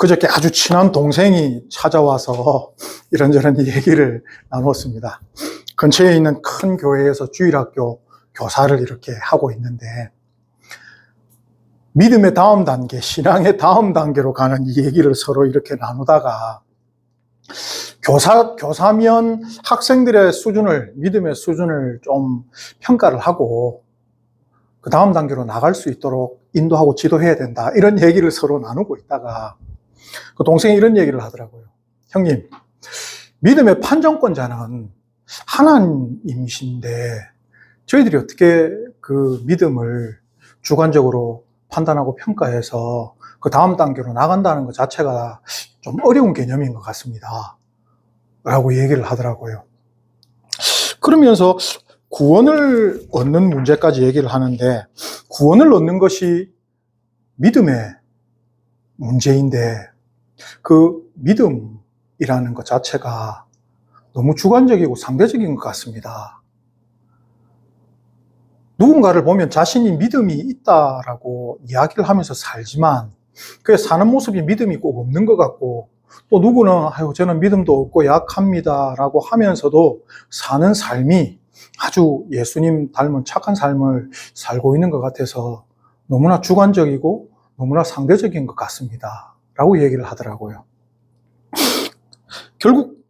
그저께 아주 친한 동생이 찾아와서 이런저런 얘기를 나눴습니다. 근처에 있는 큰 교회에서 주일학교 교사를 이렇게 하고 있는데 믿음의 다음 단계, 신앙의 다음 단계로 가는 이 얘기를 서로 이렇게 나누다가 교사, 교사면 학생들의 수준을, 믿음의 수준을 좀 평가를 하고 그 다음 단계로 나갈 수 있도록 인도하고 지도해야 된다. 이런 얘기를 서로 나누고 있다가 그 동생이 이런 얘기를 하더라고요. 형님, 믿음의 판정권자는 하나님이신데 저희들이 어떻게 그 믿음을 주관적으로 판단하고 평가해서 그 다음 단계로 나간다는 것 자체가 좀 어려운 개념인 것 같습니다. 라고 얘기를 하더라고요. 그러면서 구원을 얻는 문제까지 얘기를 하는데 구원을 얻는 것이 믿음의 문제인데 그 믿음이라는 것 자체가 너무 주관적이고 상대적인 것 같습니다. 누군가를 보면 자신이 믿음이 있다라고 이야기를 하면서 살지만 그 사는 모습이 믿음이 꼭 없는 것 같고 또 누구는 아유 저는 믿음도 없고 약합니다라고 하면서도 사는 삶이 아주 예수님 닮은 착한 삶을 살고 있는 것 같아서 너무나 주관적이고 너무나 상대적인 것 같습니다. 라고 얘기를 하더라고요. 결국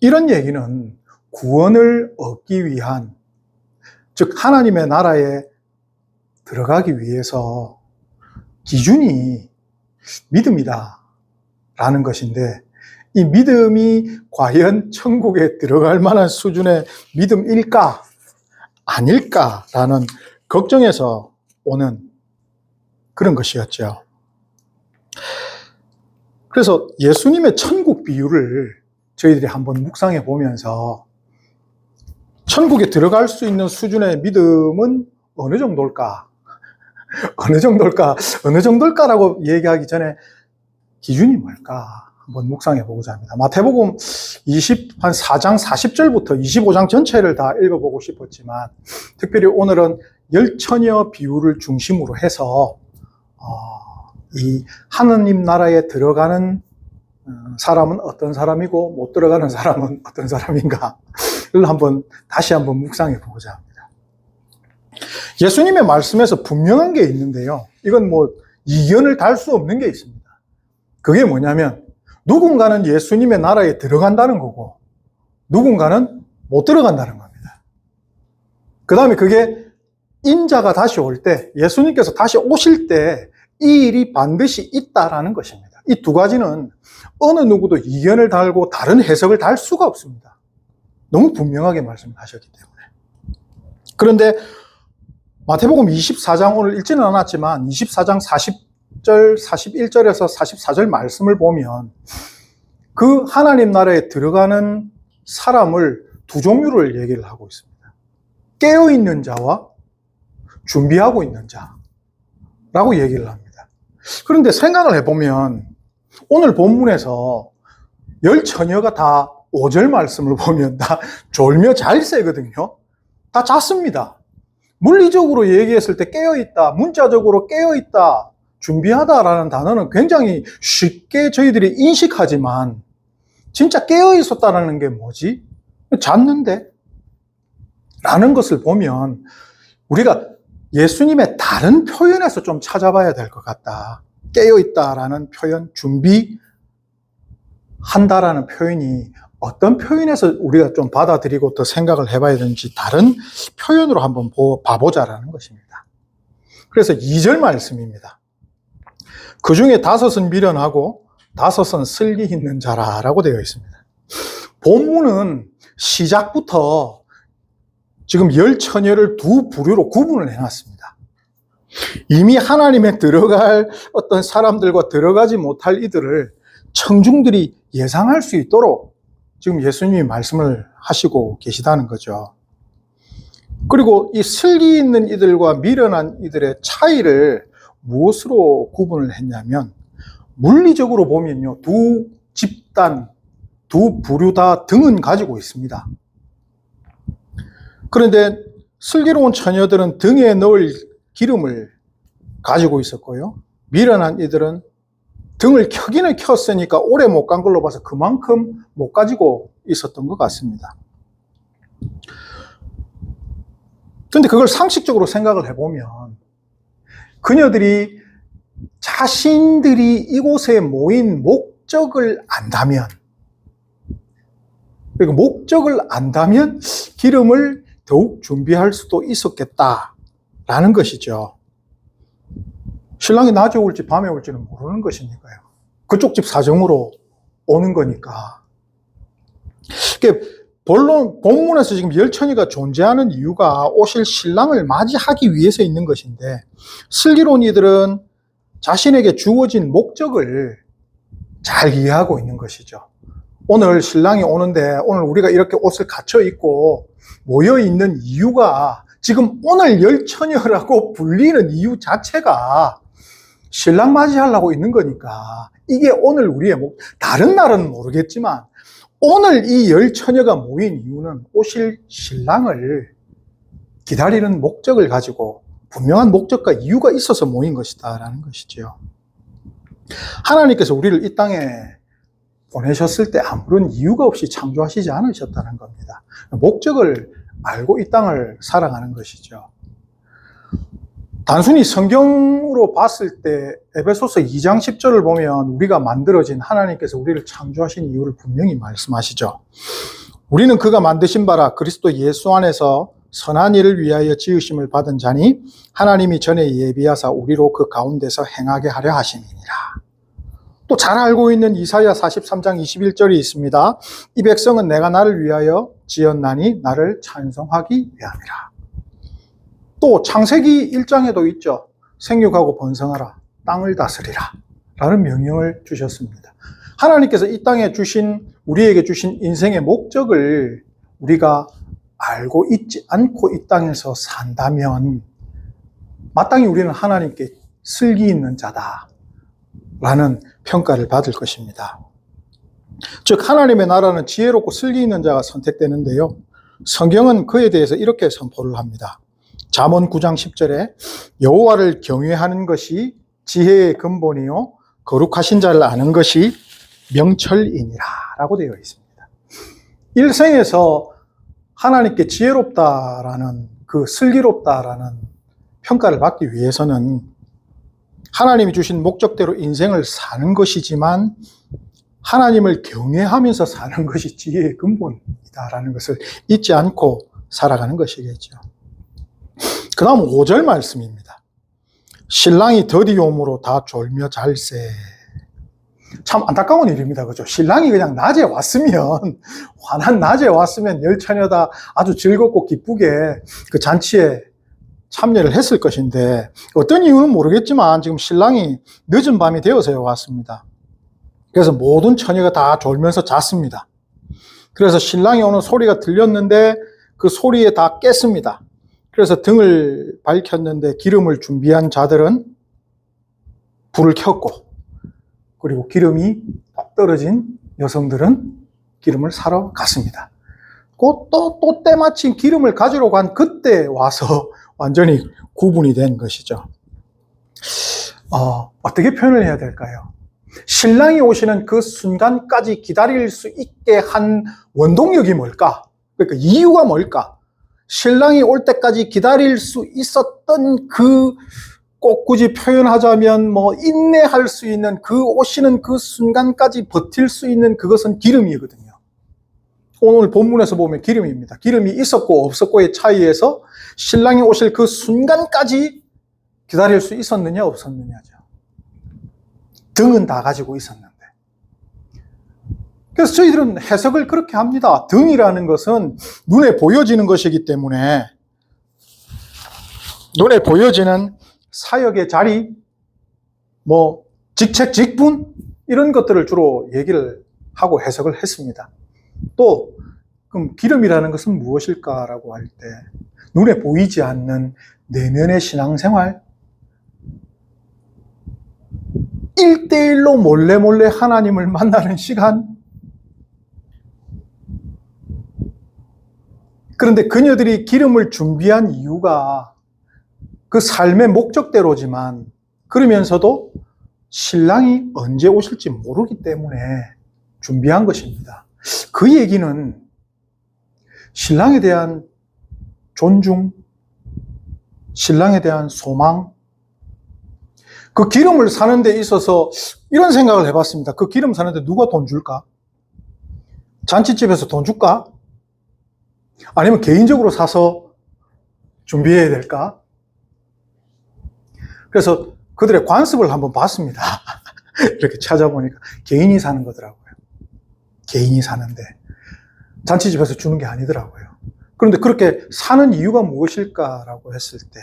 이런 얘기는 구원을 얻기 위한 즉 하나님의 나라에 들어가기 위해서 기준이 믿음이다 라는 것인데 이 믿음이 과연 천국에 들어갈 만한 수준의 믿음일까 아닐까라는 걱정에서 오는 그런 것이었죠. 그래서 예수님의 천국 비유를 저희들이 한번 묵상해 보면서 천국에 들어갈 수 있는 수준의 믿음은 어느 정도일까? 어느 정도일까? 어느 정도일까라고 얘기하기 전에 기준이 뭘까? 한번 묵상해 보고자 합니다. 마태복음 20, 한 4장 40절부터 25장 전체를 다 읽어보고 싶었지만, 특별히 오늘은 열처녀 비유를 중심으로 해서, 어, 이 하느님 나라에 들어가는 어, 사람은 어떤 사람이고, 못 들어가는 사람은 어떤 사람인가를 한번, 다시 한번 묵상해 보고자 합니다. 예수님의 말씀에서 분명한 게 있는데요. 이건 뭐, 이견을 달 수 없는 게 있습니다. 그게 뭐냐면, 누군가는 예수님의 나라에 들어간다는 거고, 누군가는 못 들어간다는 겁니다. 그 다음에 그게 인자가 다시 올 때, 예수님께서 다시 오실 때, 이 일이 반드시 있다라는 것입니다. 이 두 가지는 어느 누구도 이견을 달고 다른 해석을 달 수가 없습니다. 너무 분명하게 말씀하셨기 때문에. 그런데 마태복음 24장 오늘 읽지는 않았지만 24장 40절, 41절에서 44절 말씀을 보면 그 하나님 나라에 들어가는 사람을 두 종류를 얘기를 하고 있습니다. 깨어있는 자와 준비하고 있는 자라고 얘기를 합니다. 그런데 생각을 해보면 오늘 본문에서 열 처녀가 다 5절 말씀을 보면 다 졸며 잘 새거든요. 다 잤습니다. 물리적으로 얘기했을 때 깨어있다, 문자적으로 깨어있다, 준비하다라는 단어는 굉장히 쉽게 저희들이 인식하지만 진짜 깨어있었다라는 게 뭐지? 잤는데? 라는 것을 보면 우리가 예수님의 다른 표현에서 좀 찾아봐야 될 것 같다. 깨어있다라는 표현, 준비한다라는 표현이 어떤 표현에서 우리가 좀 받아들이고 더 생각을 해봐야 되는지 다른 표현으로 한번 봐보자라는 것입니다. 그래서 2절 말씀입니다. 그 중에 다섯은 미련하고 다섯은 슬기 있는 자라라고 되어 있습니다. 본문은 시작부터 지금 열 처녀를 두 부류로 구분을 해놨습니다. 이미 하나님에 들어갈 어떤 사람들과 들어가지 못할 이들을 청중들이 예상할 수 있도록 지금 예수님이 말씀을 하시고 계시다는 거죠. 그리고 이 슬기 있는 이들과 미련한 이들의 차이를 무엇으로 구분을 했냐면 물리적으로 보면요. 두 집단, 두 부류 다 등은 가지고 있습니다. 그런데 슬기로운 처녀들은 등에 넣을 기름을 가지고 있었고요. 미련한 이들은 등을 켜기는 켰으니까 오래 못 간 걸로 봐서 그만큼 못 가지고 있었던 것 같습니다. 근데 그걸 상식적으로 생각을 해보면 그녀들이 자신들이 이곳에 모인 목적을 안다면 그리고 목적을 안다면 기름을 더욱 준비할 수도 있었겠다라는 것이죠. 신랑이 낮에 올지 밤에 올지는 모르는 것이니까요. 그쪽 집 사정으로 오는 거니까. 이게 본론, 본문에서 지금 열천이가 존재하는 이유가 오실 신랑을 맞이하기 위해서 있는 것인데, 슬기로니들은 자신에게 주어진 목적을 잘 이해하고 있는 것이죠. 오늘 신랑이 오는데, 오늘 우리가 이렇게 옷을 갖춰 입고 모여 있는 이유가 지금 오늘 열처녀라고 불리는 이유 자체가 신랑 맞이하려고 있는 거니까 이게 오늘 우리의 목, 다른 날은 모르겠지만 오늘 이 열처녀가 모인 이유는 오실 신랑을 기다리는 목적을 가지고 분명한 목적과 이유가 있어서 모인 것이다라는 것이죠. 하나님께서 우리를 이 땅에 보내셨을 때 아무런 이유가 없이 창조하시지 않으셨다는 겁니다. 목적을 알고 이 땅을 살아가는 것이죠. 단순히 성경으로 봤을 때 에베소서 2장 10절을 보면 우리가 만들어진 하나님께서 우리를 창조하신 이유를 분명히 말씀하시죠. 우리는 그가 만드신 바라 그리스도 예수 안에서 선한 일을 위하여 지으심을 받은 자니 하나님이 전에 예비하사 우리로 그 가운데서 행하게 하려 하심이니라. 또 잘 알고 있는 이사야 43장 21절이 있습니다. 이 백성은 내가 나를 위하여 지었나니 나를 찬송하기 위함이라. 또 창세기 1장에도 있죠. 생육하고 번성하라. 땅을 다스리라. 라는 명령을 주셨습니다. 하나님께서 이 땅에 주신, 우리에게 주신 인생의 목적을 우리가 알고 있지 않고 이 땅에서 산다면, 마땅히 우리는 하나님께 슬기 있는 자다. 라는 평가를 받을 것입니다. 즉, 하나님의 나라는 지혜롭고 슬기 있는 자가 선택되는데요. 성경은 그에 대해서 이렇게 선포를 합니다. 잠언 9장 10절에 여호와를 경외하는 것이 지혜의 근본이요 거룩하신 자를 아는 것이 명철이니라라고 되어 있습니다. 일생에서 하나님께 지혜롭다라는 그 슬기롭다라는 평가를 받기 위해서는 하나님이 주신 목적대로 인생을 사는 것이지만 하나님을 경외하면서 사는 것이 지혜의 근본이다라는 것을 잊지 않고 살아가는 것이겠죠. 그 다음 5절 말씀입니다. 신랑이 더디 오므로 다 졸며 잘세. 참 안타까운 일입니다. 그죠? 신랑이 그냥 낮에 왔으면, 환한 낮에 왔으면 열처녀다 아주 즐겁고 기쁘게 그 잔치에 참여를 했을 것인데, 어떤 이유는 모르겠지만 지금 신랑이 늦은 밤이 되어서 왔습니다. 그래서 모든 처녀가 다 졸면서 잤습니다. 그래서 신랑이 오는 소리가 들렸는데 그 소리에 다 깼습니다. 그래서 등을 밝혔는데 기름을 준비한 자들은 불을 켰고, 그리고 기름이 떨어진 여성들은 기름을 사러 갔습니다. 또, 또 때마침 기름을 가지러 간 그때 와서 완전히 구분이 된 것이죠. 어, 어떻게 표현을 해야 될까요? 신랑이 오시는 그 순간까지 기다릴 수 있게 한 원동력이 뭘까? 그러니까 이유가 뭘까? 신랑이 올 때까지 기다릴 수 있었던 그 꼭 굳이 표현하자면 뭐 인내할 수 있는 그 오시는 그 순간까지 버틸 수 있는 그것은 기름이거든요. 오늘 본문에서 보면 기름입니다. 기름이 있었고 없었고의 차이에서 신랑이 오실 그 순간까지 기다릴 수 있었느냐 없었느냐죠. 등은 다 가지고 있었는데. 그래서 저희들은 해석을 그렇게 합니다. 등이라는 것은 눈에 보여지는 것이기 때문에 눈에 보여지는 사역의 자리, 뭐 직책, 직분 이런 것들을 주로 얘기를 하고 해석을 했습니다. 또 그럼 기름이라는 것은 무엇일까라고 할 때 눈에 보이지 않는 내면의 신앙생활, 1대1로 몰래 몰래 하나님을 만나는 시간, 그런데 그녀들이 기름을 준비한 이유가 그 삶의 목적대로지만 그러면서도 신랑이 언제 오실지 모르기 때문에 준비한 것입니다. 그 얘기는 신랑에 대한 존중, 신랑에 대한 소망, 그 기름을 사는 데 있어서 이런 생각을 해봤습니다. 그 기름 사는데 누가 돈 줄까? 잔치집에서 돈 줄까? 아니면 개인적으로 사서 준비해야 될까? 그래서 그들의 관습을 한번 봤습니다. 이렇게 찾아보니까 개인이 사는 거더라고요. 개인이 사는데 잔치집에서 주는 게 아니더라고요. 그런데 그렇게 사는 이유가 무엇일까라고 했을 때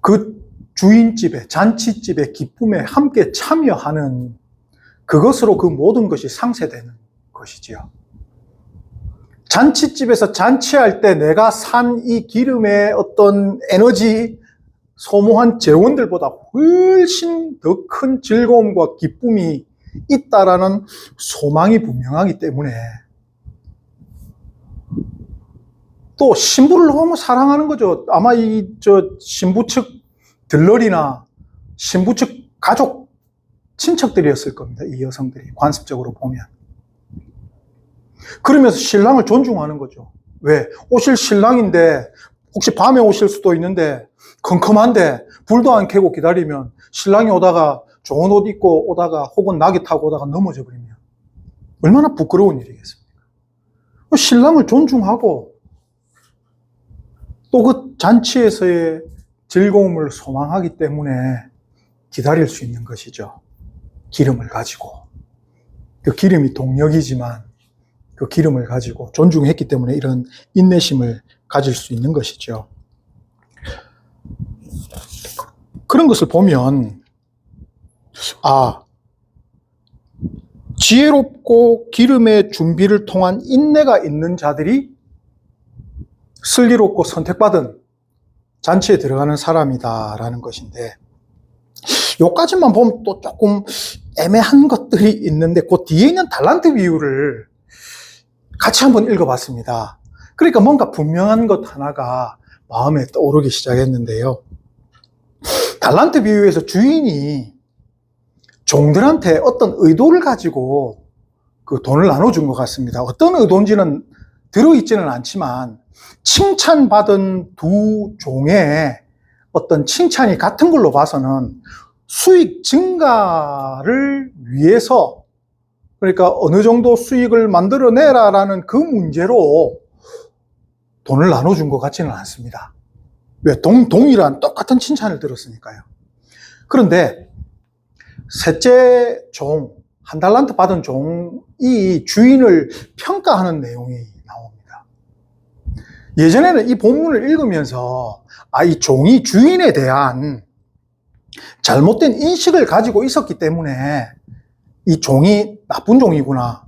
그 주인집에 잔치집의 기쁨에 함께 참여하는 그것으로 그 모든 것이 상쇄되는 것이지요. 잔치집에서 잔치할 때 내가 산 이 기름의 어떤 에너지, 소모한 재원들보다 훨씬 더 큰 즐거움과 기쁨이 있다라는 소망이 분명하기 때문에 또 신부를 너무 사랑하는 거죠. 아마 이 저 신부 측 들러리나 신부 측 가족 친척들이었을 겁니다. 이 여성들이 관습적으로 보면. 그러면서 신랑을 존중하는 거죠. 왜? 오실 신랑인데 혹시 밤에 오실 수도 있는데 컴컴한데 불도 안 켜고 기다리면 신랑이 오다가 좋은 옷 입고 오다가 혹은 낙이 타고 오다가 넘어져 버리면 얼마나 부끄러운 일이겠습니까? 신랑을 존중하고 또 그 잔치에서의 즐거움을 소망하기 때문에 기다릴 수 있는 것이죠. 기름을 가지고. 그 기름이 동력이지만 그 기름을 가지고 존중했기 때문에 이런 인내심을 가질 수 있는 것이죠. 그런 것을 보면, 아, 지혜롭고 기름의 준비를 통한 인내가 있는 자들이 슬기롭고 선택받은 잔치에 들어가는 사람이다라는 것인데, 요까지만 보면 또 조금 애매한 것들이 있는데, 그 뒤에 있는 달란트 비유를 같이 한번 읽어봤습니다. 그러니까 뭔가 분명한 것 하나가 마음에 떠오르기 시작했는데요. 달란트 비유에서 주인이 종들한테 어떤 의도를 가지고 그 돈을 나눠준 것 같습니다. 어떤 의도인지는 들어있지는 않지만 칭찬받은 두 종의 어떤 칭찬이 같은 걸로 봐서는 수익 증가를 위해서 그러니까 어느 정도 수익을 만들어내라라는 그 문제로 돈을 나눠준 것 같지는 않습니다. 왜? 동, 동일한 똑같은 칭찬을 들었으니까요. 그런데 셋째 종, 한 달란트 받은 종이 주인을 평가하는 내용이. 예전에는 이 본문을 읽으면서 아, 이 종이 주인에 대한 잘못된 인식을 가지고 있었기 때문에 이 종이 나쁜 종이구나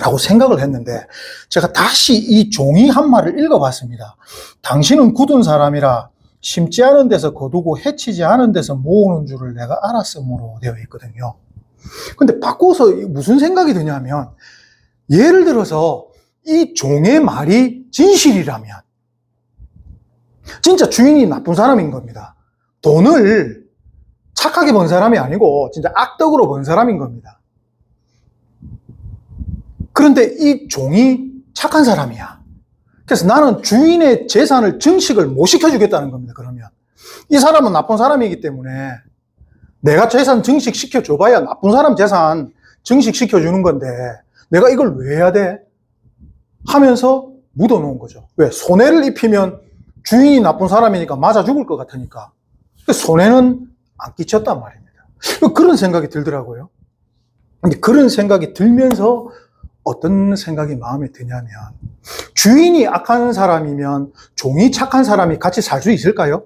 라고 생각을 했는데 제가 다시 이 종이 한 말을 읽어봤습니다. 당신은 굳은 사람이라 심지 않은 데서 거두고 해치지 않은 데서 모으는 줄을 내가 알았으므로 되어 있거든요. 근데 바꿔서 무슨 생각이 드냐면 예를 들어서 이 종의 말이 진실이라면 진짜 주인이 나쁜 사람인 겁니다. 돈을 착하게 번 사람이 아니고 진짜 악덕으로 번 사람인 겁니다. 그런데 이 종이 착한 사람이야. 그래서 나는 주인의 재산을 증식을 못 시켜주겠다는 겁니다, 그러면. 이 사람은 나쁜 사람이기 때문에 내가 재산 증식 시켜줘봐야 나쁜 사람 재산 증식 시켜주는 건데 내가 이걸 왜 해야 돼? 하면서 묻어 놓은 거죠. 왜? 손해를 입히면 주인이 나쁜 사람이니까 맞아 죽을 것 같으니까. 손해는 안 끼쳤단 말입니다. 그런 생각이 들더라고요. 근데 그런 생각이 들면서 어떤 생각이 마음에 드냐면 주인이 악한 사람이면 종이 착한 사람이 같이 살 수 있을까요?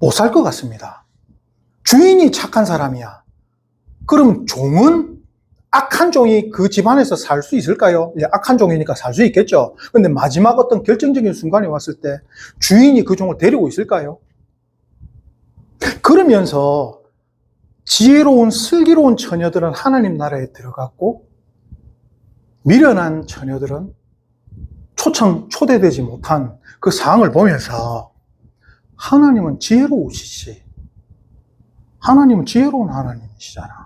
못 살 것 같습니다. 주인이 착한 사람이야. 그럼 종은 악한 종이 그 집안에서 살 수 있을까요? 예, 악한 종이니까 살 수 있겠죠. 근데 마지막 어떤 결정적인 순간이 왔을 때 주인이 그 종을 데리고 있을까요? 그러면서 지혜로운 슬기로운 처녀들은 하나님 나라에 들어갔고 미련한 처녀들은 초청 초대되지 못한 그 상황을 보면서 하나님은 지혜로우시지 하나님은 지혜로운 하나님이시잖아.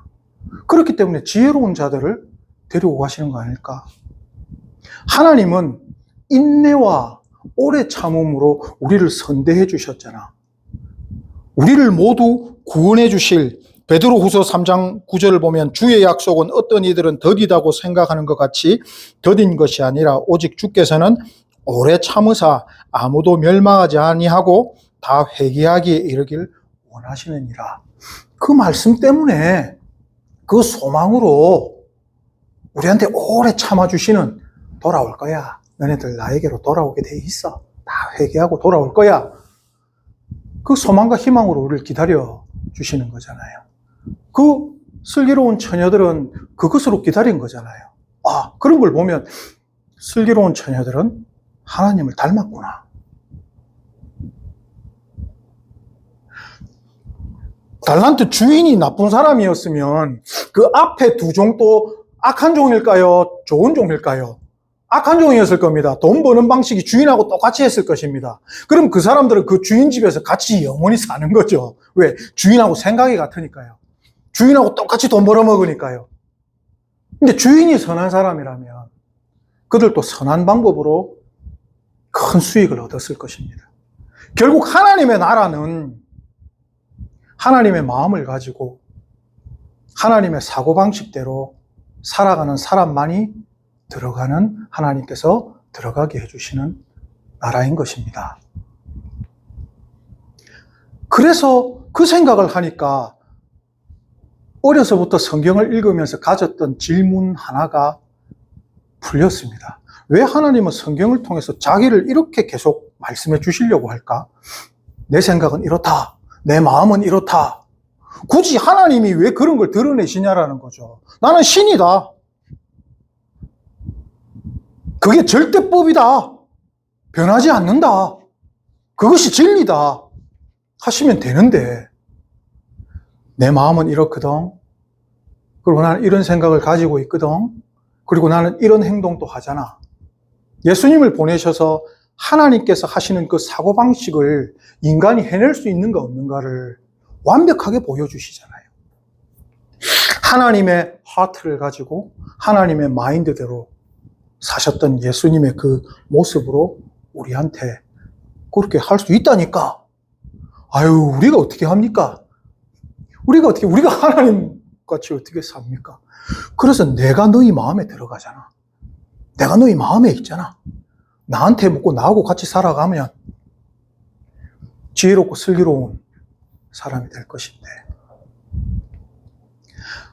그렇기 때문에 지혜로운 자들을 데리고 가시는 거 아닐까? 하나님은 인내와 오래 참음으로 우리를 선대해 주셨잖아. 우리를 모두 구원해 주실 베드로 후서 3장 9절을 보면 주의 약속은 어떤 이들은 더디다고 생각하는 것 같이 더딘 것이 아니라 오직 주께서는 오래 참으사 아무도 멸망하지 아니하고 다 회개하기에 이르길 원하시느니라. 그 말씀 때문에 그 소망으로 우리한테 오래 참아주시는 돌아올 거야. 너네들 나에게로 돌아오게 돼 있어. 다 회개하고 돌아올 거야. 그 소망과 희망으로 우리를 기다려 주시는 거잖아요. 그 슬기로운 처녀들은 그것으로 기다린 거잖아요. 아, 그런 걸 보면 슬기로운 처녀들은 하나님을 닮았구나. 달란트 주인이 나쁜 사람이었으면 그 앞에 두 종도 악한 종일까요? 좋은 종일까요? 악한 종이었을 겁니다. 돈 버는 방식이 주인하고 똑같이 했을 것입니다. 그럼 그 사람들은 그 주인 집에서 같이 영원히 사는 거죠. 왜? 주인하고 생각이 같으니까요. 주인하고 똑같이 돈 벌어먹으니까요. 근데 주인이 선한 사람이라면 그들도 선한 방법으로 큰 수익을 얻었을 것입니다. 결국 하나님의 나라는 하나님의 마음을 가지고 하나님의 사고방식대로 살아가는 사람만이 들어가는 하나님께서 들어가게 해주시는 나라인 것입니다. 그래서 그 생각을 하니까 어려서부터 성경을 읽으면서 가졌던 질문 하나가 풀렸습니다. 왜 하나님은 성경을 통해서 자기를 이렇게 계속 말씀해 주시려고 할까? 내 생각은 이렇다. 내 마음은 이렇다. 굳이 하나님이 왜 그런 걸 드러내시냐라는 거죠. 나는 신이다. 그게 절대법이다. 변하지 않는다. 그것이 진리다. 하시면 되는데, 내 마음은 이렇거든. 그리고 나는 이런 생각을 가지고 있거든. 그리고 나는 이런 행동도 하잖아. 예수님을 보내셔서 하나님께서 하시는 그 사고방식을 인간이 해낼 수 있는가 없는가를 완벽하게 보여주시잖아요. 하나님의 하트를 가지고 하나님의 마인드대로 사셨던 예수님의 그 모습으로 우리한테 그렇게 할 수 있다니까. 아유, 우리가 어떻게 합니까? 우리가 어떻게, 우리가 하나님 같이 어떻게 삽니까? 그래서 내가 너희 마음에 들어가잖아. 내가 너희 마음에 있잖아. 나한테 묻고 나하고 같이 살아가면 지혜롭고 슬기로운 사람이 될 것인데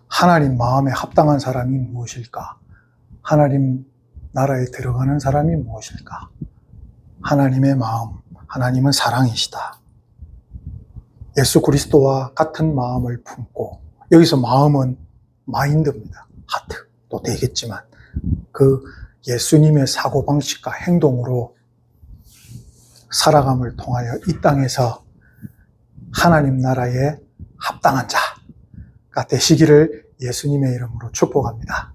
하나님 마음에 합당한 사람이 무엇일까? 하나님 나라에 들어가는 사람이 무엇일까? 하나님의 마음, 하나님은 사랑이시다. 예수 그리스도와 같은 마음을 품고 여기서 마음은 마인드입니다. 하트도 되겠지만 그 예수님의 사고방식과 행동으로 살아감을 통하여 이 땅에서 하나님 나라에 합당한 자가 되시기를 예수님의 이름으로 축복합니다.